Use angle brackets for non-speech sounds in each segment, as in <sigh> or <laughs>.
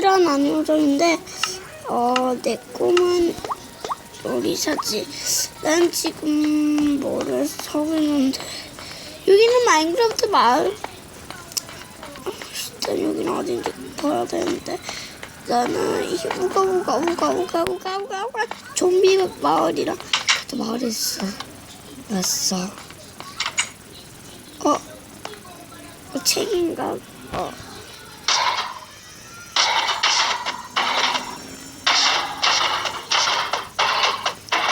난 요정인데 어 내 꿈은 요리사지. 난 지금 뭐를 하고 있는데 여기는 마인크래프트 마을? 아, 일단 여기는 어딘지 봐야 되는데. 나는 이 우가 우가 우가 우가 우가 우가 우가 좀비 마을이랑 또 마을에 있어. 왔어. 어? 어 책인가? 어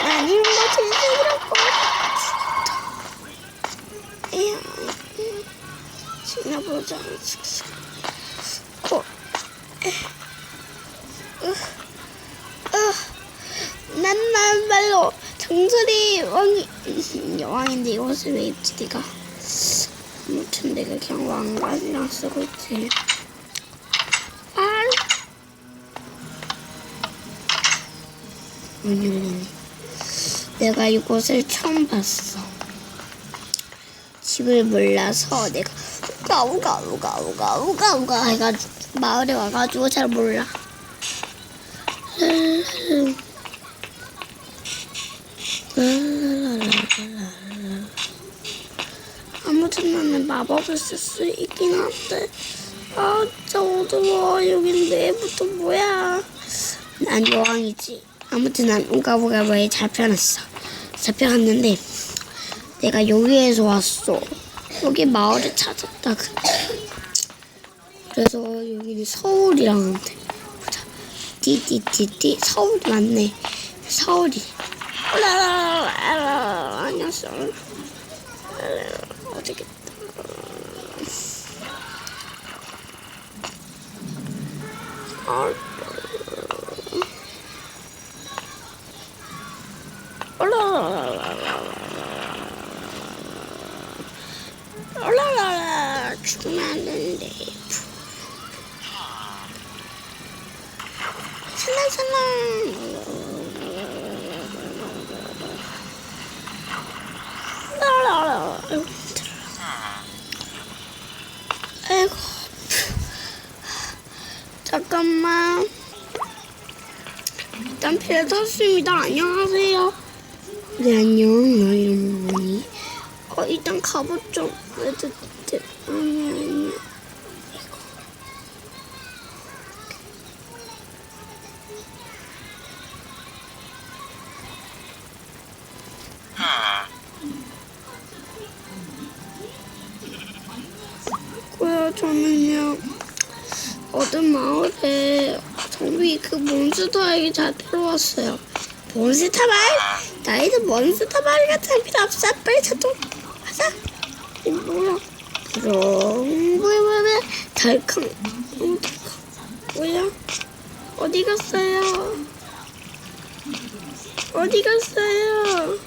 난 이런 거 질색이라고 에야 지나보자 어 난 말로 정설이 왕이 여왕인데 이것을 왜 입지 네가. 아무튼 내가 그냥 왕관이랑 쓰고 있지. 아 아니 아니 내가 이곳을 처음 봤어. 집을 몰라서 내가 우가 우가 우가 우가 우가 우가 해가지고 마을에 와가지고 잘 몰라 쓸수 있긴 한데. 아 진짜 어두워. 여긴 내부터 뭐야? 난 여왕이지. 아무튼 난 우가우가부에 잡혀놨어. 잡혀갔는데 내가 여기에서 왔어. 여기 마을을 찾았다 그래서 여기는 서울이랑 보자. 띠띠띠띠. 서울이 맞네. 서울이. 안녕하세요. 어떻게 아, 올라라라 죽으면 안 되는데 살랑살랑 아이고 힘들어 아이고 잠깐만 탔습니다 안녕하세요 네 안녕 너 이름 뭐니? 어 일단 그래도 돼. 아니 아니 그 몬스터에게 잘 들어왔어요. 몬스터 마을? 나이는 몬스터 마을 같은 필요 없어. 빨리 가자 이거 뭐야? 그럼 뭐야 덜컹 음. 뭐야? 어디 갔어요? 어디 갔어요?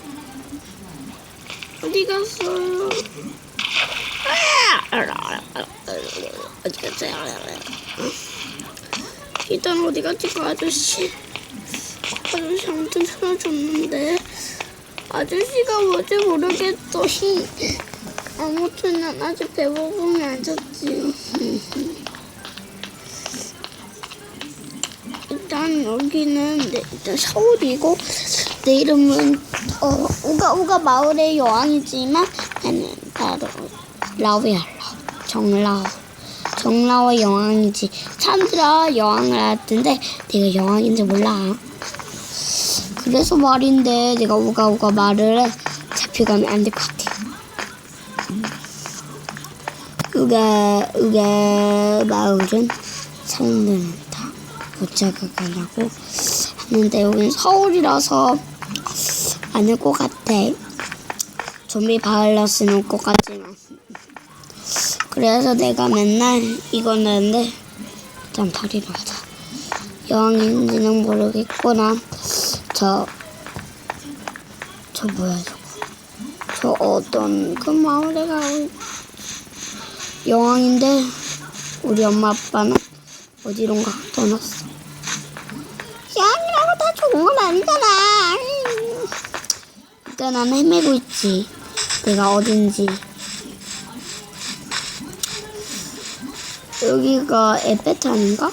어디 갔어요? 어디 갔어요 일단 어디 갔지 그 아저씨? 아저씨 아무튼 찾아줬는데. 아저씨가 뭔지 모르겠어 히. 아무튼 난 아직 배고픔이 안 찼지. <laughs> 일단 여기는 내, 일단 서울이고 내 이름은 어, 우가우가 마을의 여왕이지만 나는 바로 라우야 라우 정라우 정라우의 여왕이지 사람들아 여왕을 알았던데 내가 여왕인지 몰라. 그래서 말인데 내가 우가우가 말을 해. 잡혀가면 안 될 것 같아. 우가 우가 마을은 사람들은 다. 어쩌가 가냐고 하는데 여긴 서울이라서 아닐 것 같아. 좀비 바이러스는 것 같지만 그래서 내가 맨날 이거 내는데 일단 다리로 가자 여왕인지는 모르겠구나 저, 저 뭐야 저거. 저 어떤 그 마을에 가고 여왕인데 우리 엄마 아빠는 어디론가 떠났어. 여왕이라고 다 좋은 건 아니잖아. 일단 나는 헤매고 있지. 내가 어딘지. 여기가 아닌가?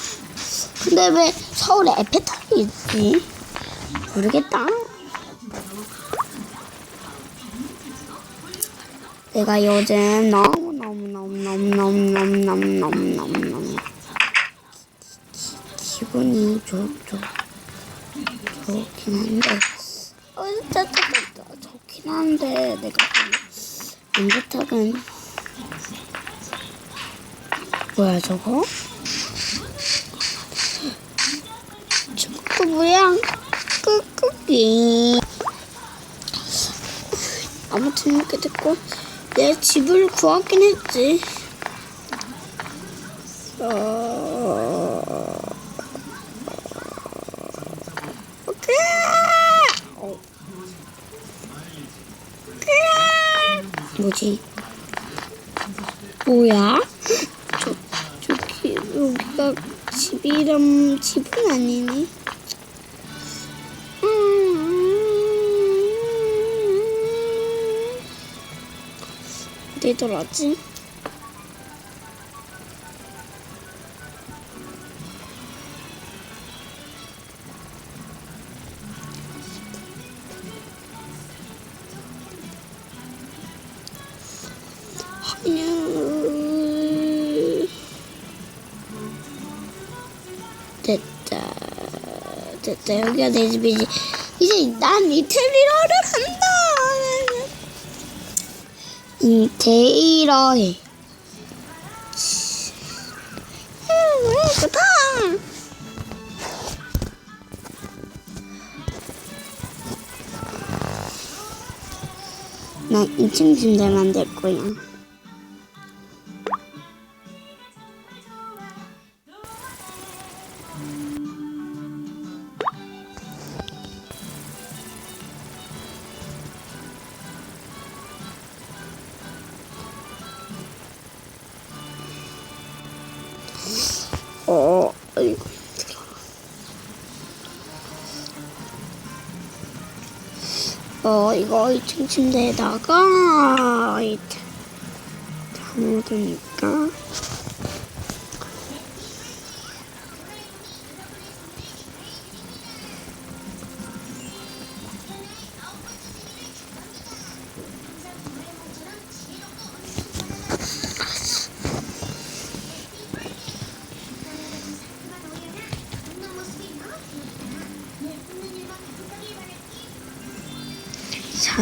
근데 왜 서울에 에펠탑이 있지? 모르겠다. 내가 요즘 너무 너무 너무 너무 너무 너무 너무 너무 너무 너무 기분이 좋죠. 좋긴 한데 어, 짜짜짜짜 좋긴 한데 내가 안 좋다는 뭐야 저거? 저거 뭐야? 끄끄기 아무튼 이렇게 됐고 내 집을 구하긴 했지 어... 오케이. 어. 뭐지? 뭐야? 저, 저기, 여기가 집이람, 집은 아니네. 음. 어디더라지? 아니요. 됐다. 여기가 내 집이지. 이제 난 이태리어를 한다. 이태리어 해. 왜 좋다. 난 2층 침대 만들 거야. 어, 이거 어, 이거 2층 침대에다가 담아두니까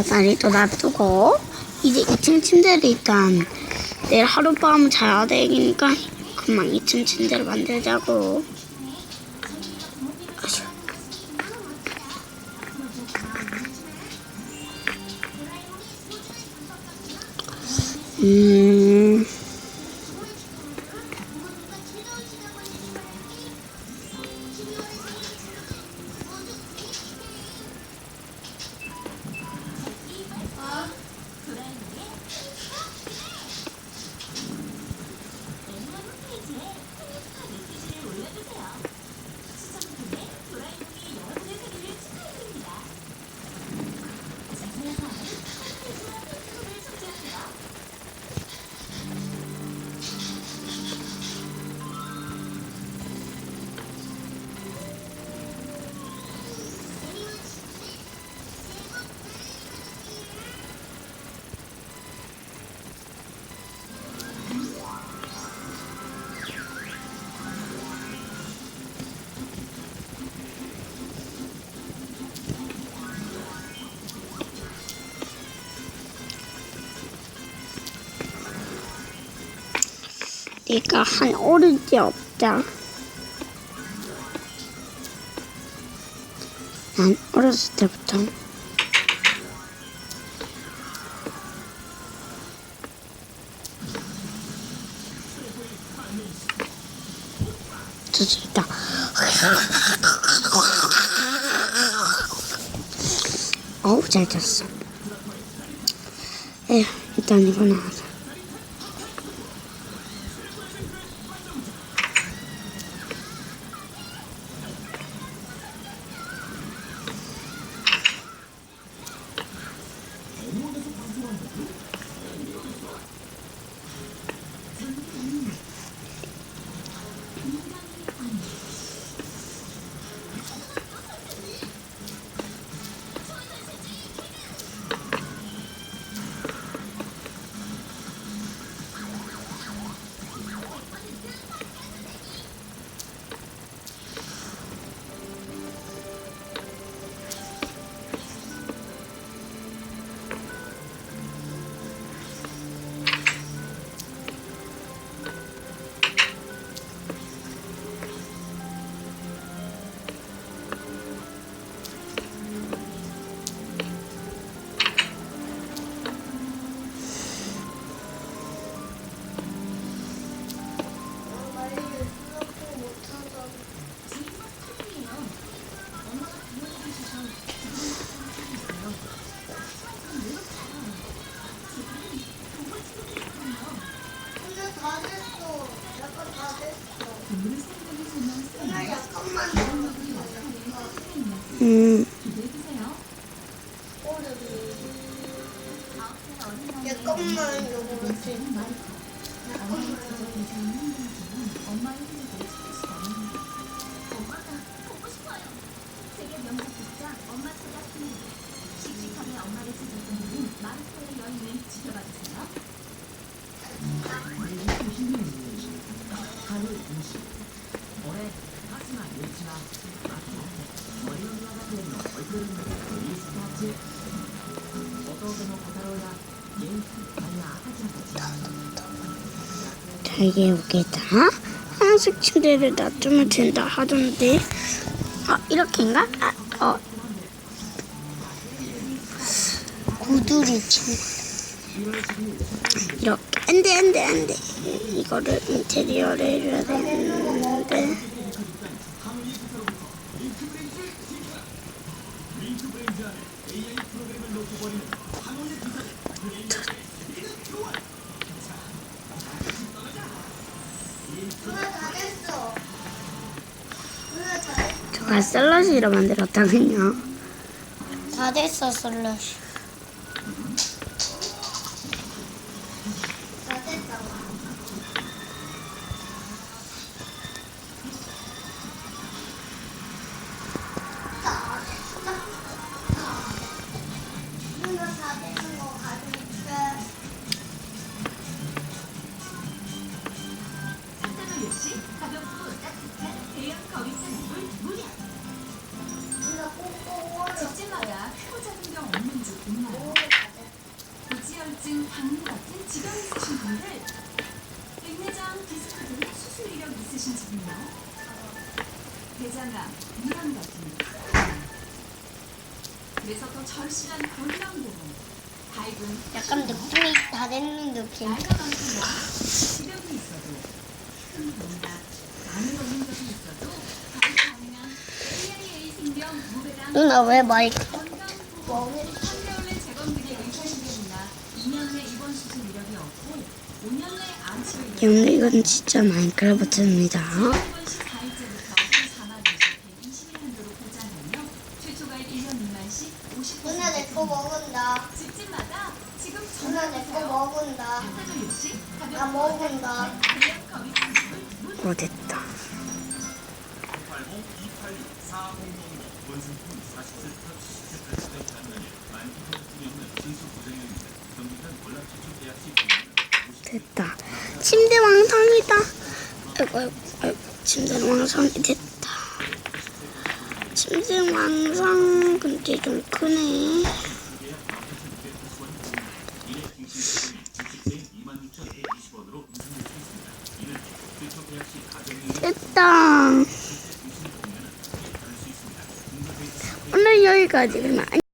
사다리 또 놔두고 이제 2층 침대를 일단 내일 하룻밤 자야 되니까 그만 2층 침대를 만들자고. 음 내가 한 오른지 없다. 난 어렸을 때부터 저기 있다. 어우 잘 잤어. 에휴 일단 이거나 하자. 되게 웃기다. 하얀색 침대를 놔두면 된다 하던데. 아, 이렇게인가? 아, 어. 구두리 친구. 이렇게. 안 돼, 안 돼, 안 돼. 이거를 인테리어를 해줘야 되는데. 저가 샐러시로 만들었다군요. 다 됐어 슬러시. 대장암, 큰 병. 그래서 더 절실한 건강보험, 밝은 약간 느낌이 다 되는 느낌. 나이가 많거나 질병이 있어도 큰 건강, 암이 걸린 적이 있어도 바로 가능한 AIA 생명 무배당 누나 왜 마이크? 건강 보험 3개월 내 재건 등의 의사신경이나 2년 내 입원 수술 이력이 없고 5년 내 암 치료 이력이 근데 이건 진짜 마인크래프트입니다. 어, 됐다. 침대 왕성이다. 아이고, 아이고, 아이고, 침대 왕성이 됐다. 침대 왕성, 근데 좀 크네. 됐다. 오늘 여기까지 그만.